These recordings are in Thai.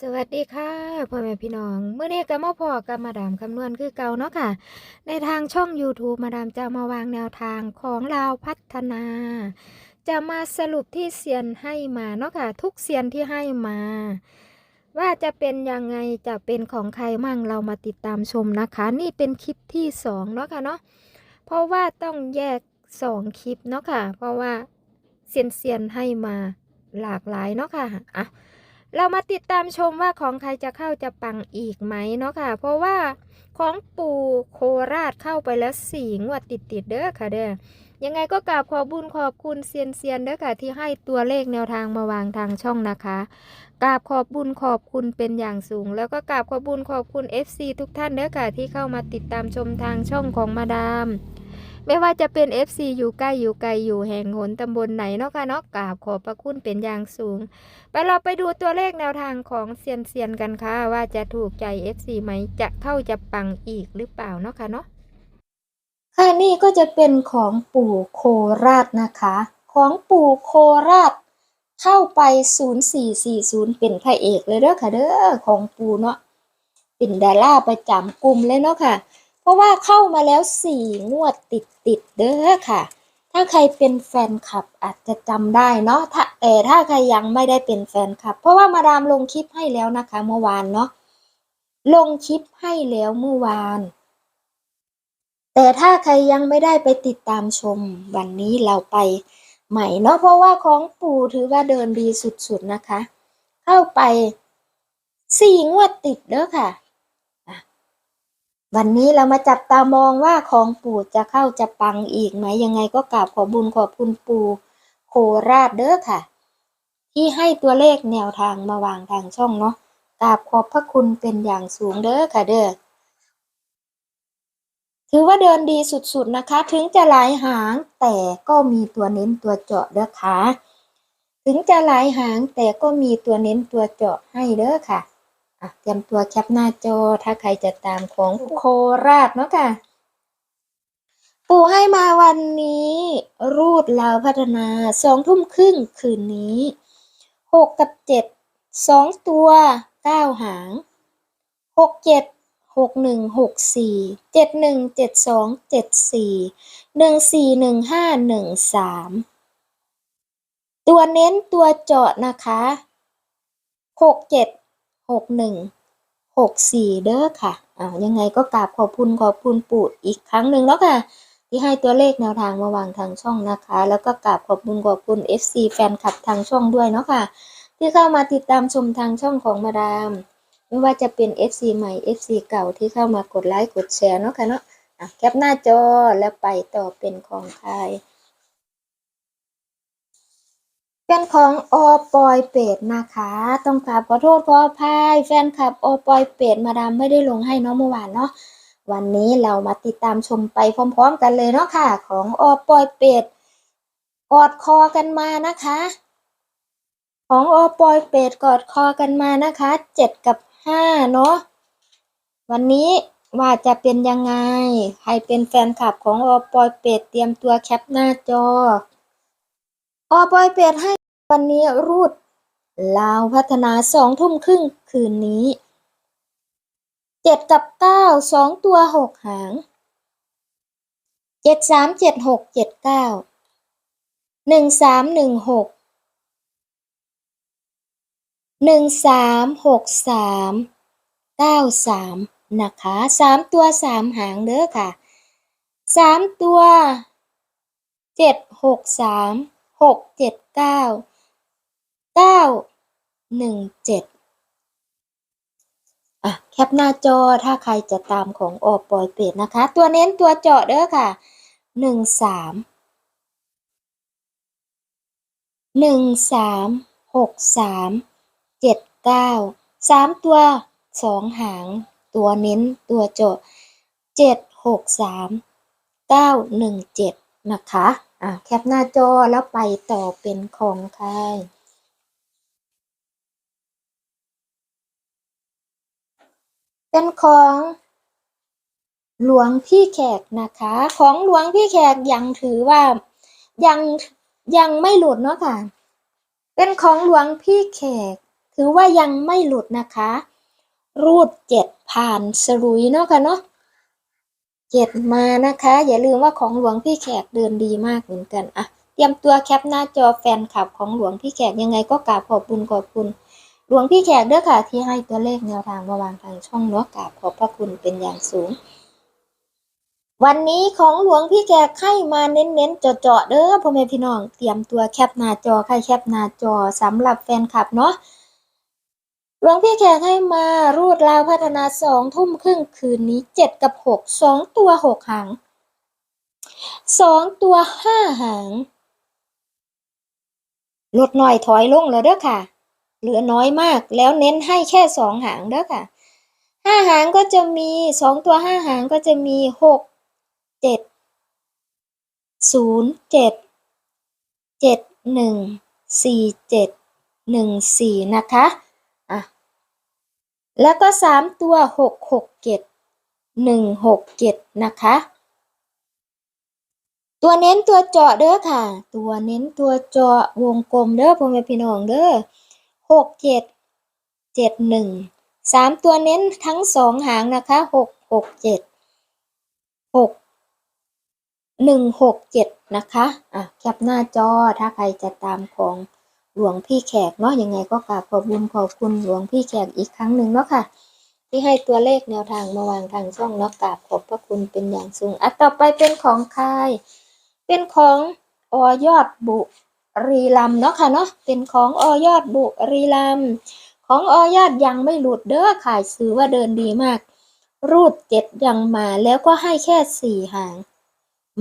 สวัสดีค่ะพ่อแม่พี่น้องเมื่อนี้ก็มาพอกับมาดามคำนวณคือเก่าเนาะค่ะ ในทางช่อง YouTube มาดามจะมาวางแนวทางของลาวพัฒนา จะมาสรุปที่เซียนให้มาเนาะค่ะ ทุกเซียนที่ให้มา ว่าจะเป็นยังไงจะเป็นของใครมั่งเรามาติดตามชมนะคะ นี่เป็นคลิปที่สองเนาะค่ะเนาะเพราะว่าต้องแยกสองคลิปเนาะค่ะ เพราะว่าเซียนเซียนให้มาหลากหลายเนาะค่ะอะ เรามาติดตามชมว่าของใครจะเข้าจะปังอีกไหมเนาะค่ะ เพราะว่าของปู่โคราชเข้าไปแล้วสี่งวดติดติดเด้อค่ะเด้อยังไงก็กราบขอบุญขอบคุณเซียนเซียนเด้อค่ะที่ให้ตัวเลขแนวทางมาวางทางช่องนะคะกราบขอบบุญขอบคุณเป็นอย่างสูง แล้วก็กราบขอบบุญขอบคุณ FC ทุกท่านเด้อค่ะที่เข้ามาติดตามชมทางช่องของมาดาม ไม่ว่าจะเป็น FC อยู่ใกล้อยู่ไกลอยู่แห่งหนตำบลไหนเนาะค่ะเนาะกราบขอบพระคุณเป็นอย่างสูง ไปเราไปดูตัวเลขแนวทางของเซียนเซียนกันค่ะ ว่าจะถูกใจ FC ไหมจะเข้าจะปังอีกหรือเปล่าเนาะค่ะเนาะค่ะนี่ก็จะเป็นของปู่โคราชนะคะ ของปู่โคราช เข้าไป 0440 เป็นพระเอกเลยเด้อค่ะเด้อของปู่เนาะเป็นดาราประจำกลุ่มเลยเนาะค่ะ เพราะว่าเข้ามาแล้วสี่งวดติดติดเด้อค่ะ ถ้าใครเป็นแฟนคลับอาจจะจำได้เนาะถ้าแต่ถ้าใครยังไม่ได้เป็นแฟนคลับ เพราะว่ามาดามลงคลิปให้แล้วนะคะ เมื่อวานเนาะลงคลิปให้แล้วเมื่อวาน แต่ถ้าใครยังไม่ได้ไปติดตามชมวันนี้เราไปใหม่เนาะเพราะว่าของปู่ถือว่าเดินดีสุดๆนะคะ เข้าไปสี่งวดติดเด้อค่ะ วันนี้เรามาจับตามองว่าของปู่จะเข้าจะปังอีกไหมยังไงก็กราบขอบุญขอบคุณปู่โคราชเด้อค่ะ ที่ให้ตัวเลขแนวทางมาวางทางช่องเนาะกราบขอบพระคุณเป็นอย่างสูงเด้อค่ะเด้อถือว่าเดินดีสุดๆนะคะ ถึงจะหลายหางแต่ก็มีตัวเน้นตัวเจาะเด้อค่ะถึงจะหลายหางแต่ก็มีตัวเน้นตัวเจาะให้เด้อค่ะอะ เตรียมตัวแคปหน้าจอถ้าใครจะตามของโคราชเนาะค่ะ ปู่ให้มาวันนี้ รูดลาวพัฒนาสองทุ่มครึ่งคืนนี้หกกับเจ็ดสองตัวเก้าหางหกเจ็ดหกหนึ่งหกสี่เจ็ดหนึ่งเจ็ดสองเจ็ดสี่หนึ่งสี่หนึ่งห้าหนึ่งสามตัวเน้นตัวเจาะนะคะหกเจ็ด หกหนึ่งหกสี่เด้อค่ะอ้าวยังไงก็กราบขอบคุณขอบคุณปู่อีกครั้งหนึ่งแล้วค่ะ ที่ให้ตัวเลขแนวทางมาวางทางช่องนะคะ แล้วก็กราบขอบคุณขอบคุณ FC แฟนคลับทางช่องด้วยเนาะค่ะ ที่เข้ามาติดตามชมทางช่องของมาดาม ไม่ว่าจะเป็น FC ใหม่ FC เก่าที่เข้ามากดไลค์กดแชร์เนาะค่ะเนาะอะแคปหน้าจอแล้วไปต่อเป็นของใคร เป็ นของอปอยเป็ดนะคะ ต้องกราบขอโทษขออภัยแฟนคลับอปอยเป็ดมาดามไม่ได้ลงให้เนาะเมื่อวานเนาะวันนี้เรามาติดตามชมไปพร้อมๆกันเลยเนาะค่ะ ของอปอยเป็ดกอดคอกันมานะคะ ของอปอยเป็ดกอดคอกันมานะคะเจ็ดกับห้าเนาะวันนี้ว่าจะเป็นยังไง ใครเป็นแฟนคลับของอปอยเป็ดเตรียมตัวแคปหน้าจออปอยเป็ดให้ วันนี้รูด ลาวพัฒนาสองทุ่มครึ่งคืนนี้เจ็ดกับเก้าสองตัวหกหางเจ็ดสามเจ็ดหกเจ็ดเก้าหนึ่งสามหนึ่งหกหนึ่งสามหกสามเก้าสามนะคะสามตัวสามหางเด้อค่ะสามตัวเจ็ดหกสามหกเจ็ดเก้า เก้าหนึ่งเจ็ดอะแคปหน้าจอถ้าใครจะตามของออปอยเป็ดนะคะ ตัวเน้นตัวเจาะเด้อค่ะหนึ่งสามหนึ่งสามหกสามเจ็ดเก้าสามตัวสองหาง ตัวเน้นตัวโจทย์เจ็ดหกสามเก้าหนึ่งเจ็ดนะคะ อะแคปหน้าจอแล้วไปต่อเป็นของใคร เป็นของหลวงพี่แขกนะคะ ของหลวงพี่แขกยังถือว่ายังยังไม่หลุดเนาะค่ะ เป็นของหลวงพี่แขก ถือว่ายังไม่หลุดนะคะ รูดเจ็ดผ่านสรุยเนาะค่ะเนาะเจ็ดมานะคะ อย่าลืมว่าของหลวงพี่แขกเดินดีมากเหมือนกันอะเตรียมตัวแคปหน้าจอแฟนคลับของหลวงพี่แขกยังไงก็กราบขอบคุณขอบคุณ หลวงพี่แขกเด้อค่ะ ที่ให้ตัวเลขแนวทางมาวางทางช่องเนาะกราบขอบพระคุณเป็นอย่างสูง วันนี้ของหลวงพี่แขกให้มาเน้นๆเจาะๆเด้อพ่อแม่พี่น้องเตรียมตัวแคปหน้าจอใครแคปหน้าจอสำหรับแฟนคลับเนาะหลวงพี่แขกให้มารูดราวพัฒนาสองทุ่มครึ่งคืนนี้เจ็ดกับหกสองตัวหกหางสองตัวห้าหางลดหน่อยถอยลงแล้วเด้อค่ะ เหลือน้อยมาก แล้วเน้นให้แค่สองหางเด้อค่ะห้าหางก็จะมีสองตัวห้าหางก็จะมีหกเจ็ดศูนย์เจ็ดเจ็ดหนึ่งสี่เจ็ดหนึ่งสี่นะคะอะแล้วก็สามตัวหกหกเจ็ดหนึ่งหกเจ็ดนะคะ ตัวเน้นตัวเจาะเด้อค่ะ ตัวเน้นตัวเจาะวงกลมเด้อพ่อแม่พี่น้องเด้อ หกเจ็ดเจ็ดหนึ่งสามตัวเน้นทั้งสองหางนะคะหกหกเจ็ดหกหนึ่งหกเจ็ดนะคะอะแคปหน้าจอถ้าใครจะตามของหลวงพี่แขกเนาะยังไงก็กราบขอบคุญขอบคุณหลวงพี่แขกอีกครั้งหนึ่งเนาะค่ะ ที่ให้ตัวเลขแนวทางมาวางทางช่องเนาะกราบขอบพระคุณเป็นอย่างสูงอะต่อไปเป็นของใครเป็นของอยอดบุ รีรัมย์เนาะค่ะเนาะเป็นของออยอดบุรีรัมย์ของออยอดยังไม่หลุดเด้อขายซื้อว่าเดินดีมาก รูดเจ็ดยังมาแล้วก็ให้แค่สี่หาง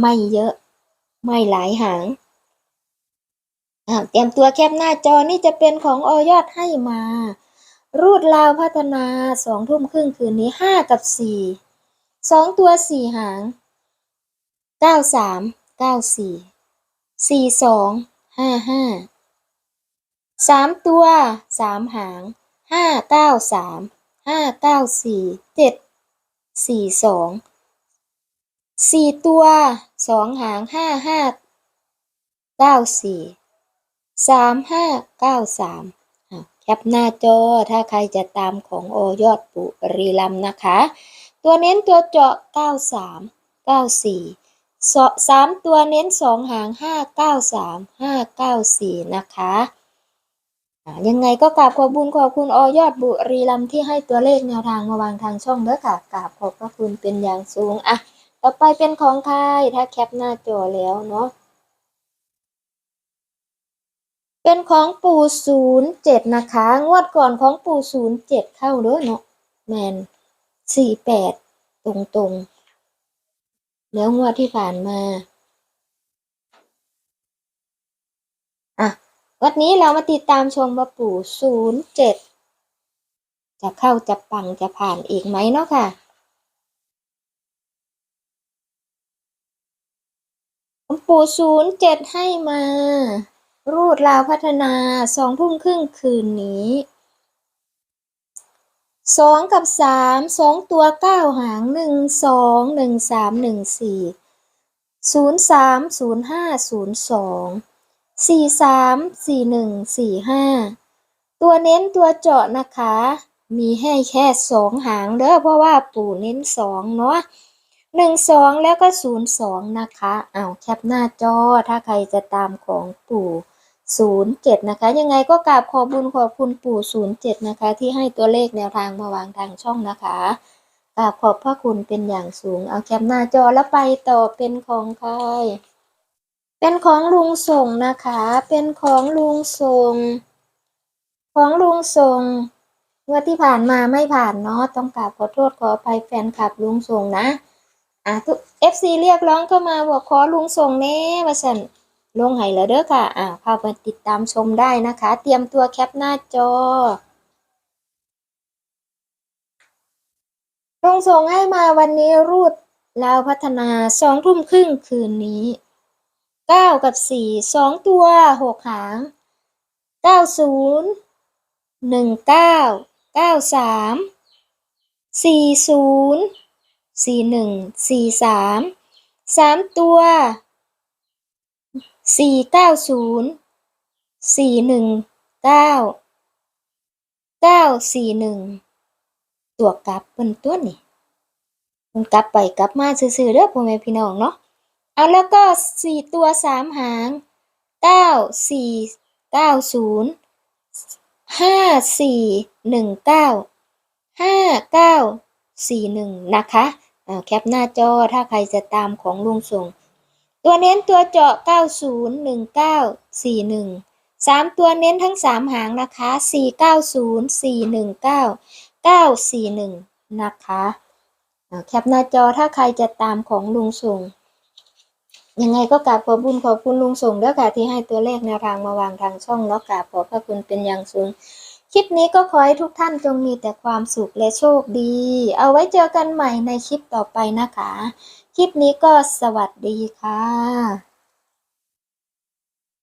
ไม่เยอะ ไม่หลายหางเตรียมตัวแคปหน้าจอนี่จะเป็นของออยอดให้มา รูดลาวพัฒนาสองทุ่มครึ่งคืนนี้ห้ากับสี่สองตัวสี่หางเก้าสามเก้าสี่สี่สอง ห้าห้าสามตัวสามหางห้าเก้าสามห้าเก้าสี่เจ็ดสี่สองสี่ตัวสองหางห้าห้าเก้าสี่สามห้าเก้าสามแคปหน้าจอถ้าใครจะตามของโอยอดปุรีลำนะคะ ตัวเน้นตัวเจาะเก้าสามเก้าสี่ สามตัวเน้นสองหางห้าเก้าสามห้าเก้าสี่นะคะยังไงก็กราบขอบคุญขอบคุณอยอดบุรีรัมที่ให้ตัวเลขแนวทางมาวางทางช่องเด้อค่ะกราบขอบพระคุณเป็นอย่างสูงอะต่อไปเป็นของใครถ้าแคปหน้าจอแล้วเนาะเป็นของปู่ศูนย์เจ็ดนะคะ งวดก่อนของปู่ศูนย์เจ็ดเข้าเด้อเนาะแมนสี่แปดตรงๆ แล้วงวดที่ผ่านมาอะวันนี้เรามาติดตามชมว่าปู่ศูนย์เจ็ดจะเข้าจะปังจะผ่านอีกไหมเนาะค่ะ ปู่ศูนย์เจ็ดให้มา รูดลาวพัฒนาสองทุ่มครึ่งคืนนี้ สองกับสามสองตัวเก้าหางหนึ่งสองหนึ่งสามหนึ่งสี่ศูนย์สามศูนย์ห้าศูนย์สองสี่สามสี่หนึ่งสี่ห้าตัวเน้นตัวเจาะนะคะ มีให้แค่สองหางเด้อเพราะว่าปู่เน้นสองเนาะหนึ่งสองแล้วก็ศูนย์สองนะคะ เอาแคปหน้าจอถ้าใครจะตามของปู่ ศูนะคะ ยังไงก็กราบขอบุญขอบคุณปู่ศูนะคะ ที่ให้ตัวเลขแนวทางมาวางทางช่องนะคะกราบขอบพระคุณเป็นอย่างสูง เอาแคปหน้าจอแล้วไปต่อเป็นของใคร เป็นของลุงส่งนะคะ เป็นของลุงส่ง ของลุงส่งเมื่อที่ผ่านมาไม่ผ่านเนาะต้องกราบขอโทษขออภัยแฟนคลับลุงส่งนะอะทุก FC เรียกร้องเข้ามาบอกขอลุงส่งแน่มาสั่น ลงให้แล้วเด้อค่ะอ่าเข้าไปติดตามชมได้นะคะ เตรียมตัวแคปหน้าจอลงส่งให้มาวันนี้รูดลาวพัฒนาสองทุ่มครึ่งคืนนี้เก้ากับสี่สองตัวหกหางเก้าศูนย์หนึ่งเก้าเก้าสามสี่ศูนย์สี่หนึ่งสี่สามสามตัว สี่เก้าศูนย์สี่หนึ่งเก้าเก้าสี่หนึ่งตัวกลับเป็นตัวนี่มันกลับไปกลับมาซื่อๆเด้อพ่อแม่พี่น้องเนาะเอาแล้วก็สี่ตัวสามหางเก้าสี่เก้าศูนย์ห้าสี่หนึ่งเก้าห้าเก้าสี่หนึ่งนะคะอ่าแคปหน้าจอถ้าใครจะตามของลุงส่ง ตัวเน้นตัวเจาะ 90 19 41สามตัวเน้นทั้งสามหางนะคะ 490 419 941 นะคะอ่าแคปหน้าจอถ้าใครจะตามของลุงส่ง ยังไงก็กราบขอบคุญขอบคุณลุงส่งด้วยค่ะที่ให้ตัวเลขแนวทางมาวางทางช่องเนาะกราบขอบพระคุณเป็นอย่างสูง คลิปนี้ก็ขอให้ทุกท่านจงมีแต่ความสุขและโชคดี เอาไว้เจอกันใหม่ในคลิปต่อไปนะคะ คลิปนี้ก็สวัสดีค่ะ